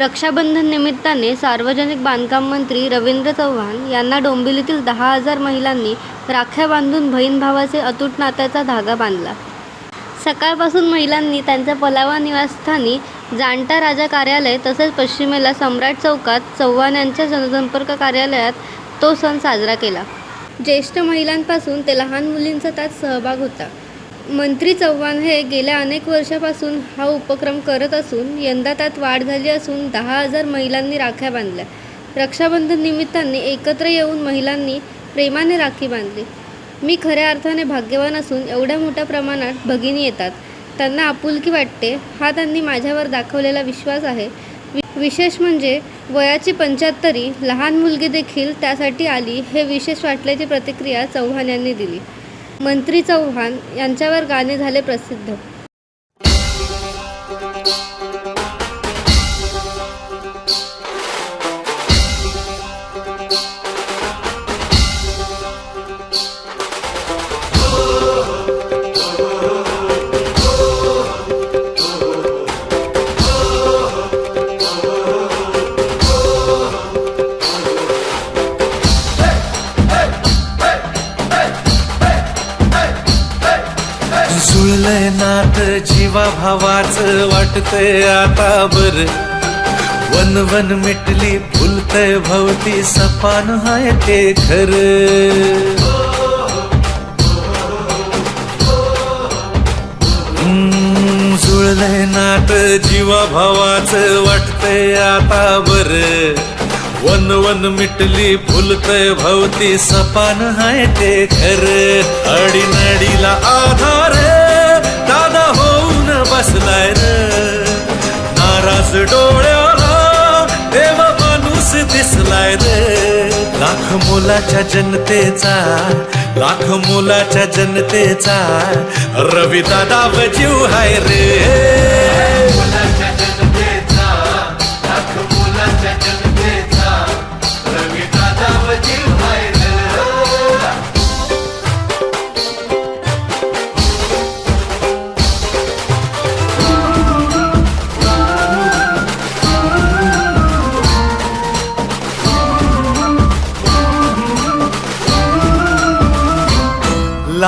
रक्षाबंधन निमित्ताने सार्वजनिक बांधकाम मंत्री रवींद्र चव्हाण यांना डोंबिवलीतील दहा हजार महिलांनी राख्या बांधून बहीण भावाचे अतूट नात्याचा धागा बांधला. सकाळपासून महिलांनी त्यांच्या पलावा निवासस्थानी जाणता राजा कार्यालय तसेच पश्चिमेला सम्राट चौकात चव्हाण यांच्या जनसंपर्क कार्यालयात तो सण साजरा केला. ज्येष्ठ महिलांपासून ते लहान मुलींचा त्यात सहभाग होता. मंत्री चव्हाण हे गेल्या अनेक वर्षापासून हा उपक्रम करत असून यंदा त्यात वाढ झाली असून दहा हजार महिलांनी राख्या बांधल्या. रक्षाबंधन निमित्ताने एकत्र येऊन महिलांनी प्रेमाने राखी बांधली. मी खऱ्या अर्थाने भाग्यवान असून एवढ्या मोठ्या प्रमाणात भगिनी येतात. त्यांना आपुलकी वाटते हा त्यांनी माझ्यावर दाखवलेला विश्वास आहे. वि- विशेष म्हणजे वयाची पंच्याहत्तरी लहान मुलगी देखील त्यासाठी आली हे विशेष वाटल्याची प्रतिक्रिया चव्हाण यांनी दिली. मंत्री चव्हाण यांच्यावर गाणे झाले प्रसिद्ध. जुळलंय नात जीवा भावाच वाटतय आता बर. वन वन मिटली फुलतय भवती सपान हाय ते खर. जुळलंय नात जीवा भावाच वाटतय आता बर. वन वन मिटली फुलतय भवती सपान हाय ते खर. अडीनडीला लाख मोलाच्या जनतेचा लाख मोलाच्या जनतेचा रवी दादा जीव हाय रे.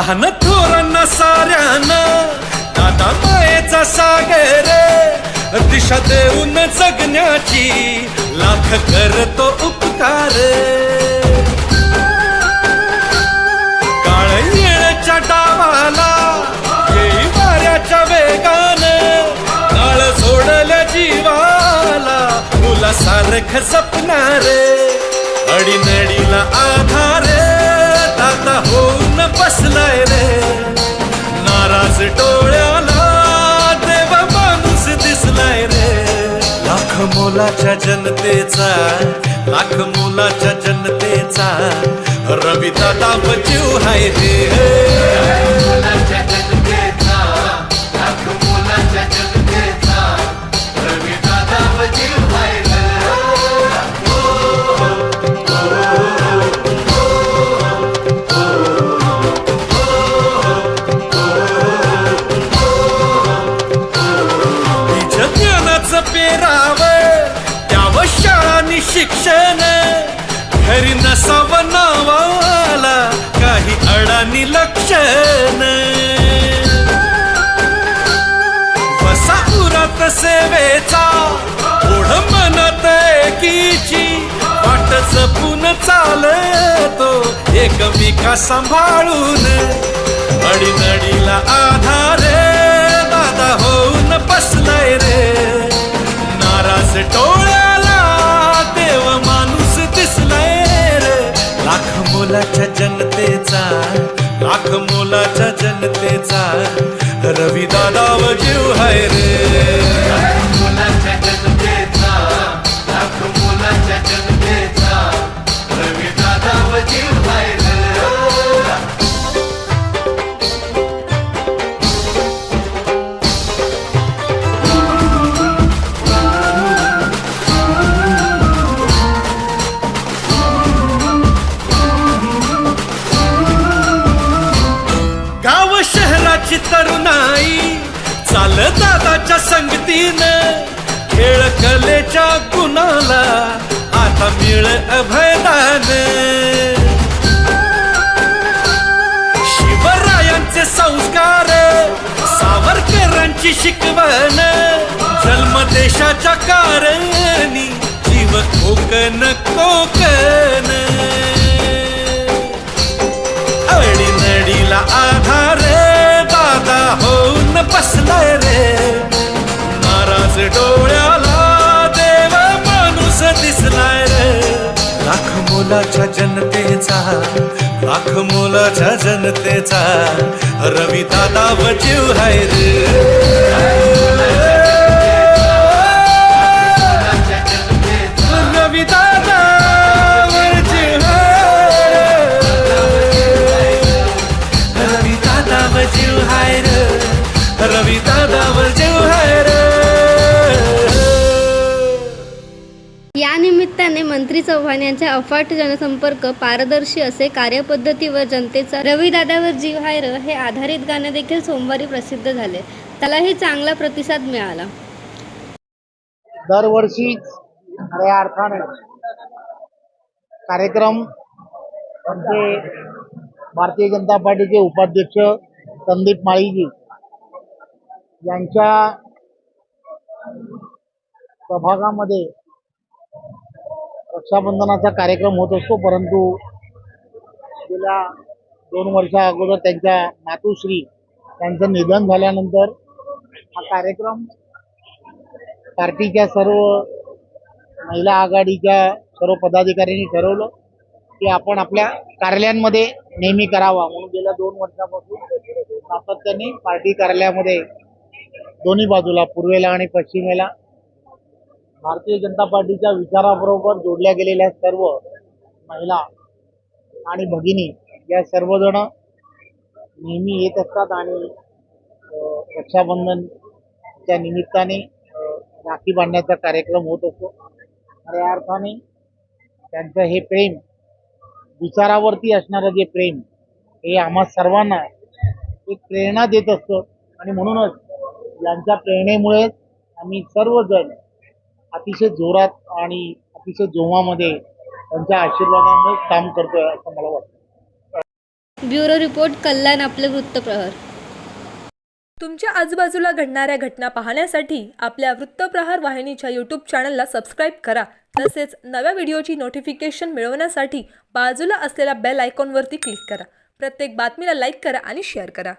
लहान थोरांना साऱ्यांना दादा मायेचा सागर दिशा देऊन जगण्याची लाख करतो उपकार. काळ येळच्या डावाला येई वाऱ्याच्या वेगान काळ सोडल्या जीवाला. मुला सारख जपणार अडीनडीला आधार बसलाय रे. नाराज डोळ्याला देव माणूस दिसलाय रे. लाख मोलाच्या जनतेचा लाख मोलाच्या जनतेचा रवी दादा बचिव हाय रे. का सांभाळून? अडीनडीला आधार दादा होऊन बसलाय रे. नाराज टोळ्याला देव माणूस दिसलाय रे. लाख मोलाच्या जनतेचा लाख मोलाच्या जनतेचा चाल दादाच्या संगतीनं. खेळ कलेच्या गुणाला आता मिळ अभयदान. शिवरायांचे संस्कार सावरकरांची शिकवण जन्म देशाच्या कारणी जीव कोकण कोकण. मोलाच्या जनतेचा लाख मोलाच्या जनतेचा रवी दादा बचिव हाय रे. चव्हाण यांच्या अफाट जनसंपर्क पारदर्शी असे कार्यपद्धतीवर जनतेचा रवीदादावर जीव हायर र हे आधारित गाणे देखील सोमवारी प्रसिद्ध झाले. त्यालाही चांगला प्रतिसाद मिळाला. दरवर्षी खऱ्या अर्थाने कार्यक्रम आमचे भारतीय जनता पार्टीचे उपाध्यक्ष संदीप माळीजी यांच्या प्रभागामध्ये रक्षाबंधनाचा कार्यक्रम होत असतो परंतु गेल्या दोन वर्षा अगोदर त्यांच्या मातुश्री त्यांचं निधन झाल्यानंतर हा कार्यक्रम पार्टीच्या सर्व महिला आघाडीच्या सर्व पदाधिकाऱ्यांनी ठरवलं की आपण आपल्या कार्यालयांमध्ये नेहमी करावा. म्हणून गेल्या दोन वर्षापासून सातत्याने पार्टी कार्यालयामध्ये दोन्ही बाजूला पूर्वेला आणि पश्चिमेला भारतीय जनता पार्टीच्या विचाराबरोबर जोडल्या गेलेल्या सर्व महिला आणि भगिनी या सर्वजण नेहमी येत असतात आणि रक्षाबंधनच्या निमित्ताने राखी बांधण्याचा कार्यक्रम होत असतो. खऱ्या अर्थाने त्यांचं हे प्रेम विचारावरती असणारं जे प्रेम हे आम्हा सर्वांना एक प्रेरणा देत असतं. आणि म्हणूनच यांच्या प्रेरणेमुळेच आम्ही सर्वजण अतिशय जोरात आणि अतिशय जोमामध्ये त्यांच्या आशीर्वादामुळे काम करतोय असं मला वाटतं. ब्युरो रिपोर्ट कल्याण आपले वृत्तप्रहर. तुमच्या आजूबाजूला घडणाऱ्या घटना पाहण्यासाठी आपल्या वृत्तप्रहार वाहिनीच्या यूट्यूब चॅनलला सबस्क्राईब करा. तसेच नव्या व्हिडिओची नोटिफिकेशन मिळवण्यासाठी बाजूला असलेल्या बेल आयकॉनवरती क्लिक करा. प्रत्येक बातमीला लाईक करा आणि शेअर करा.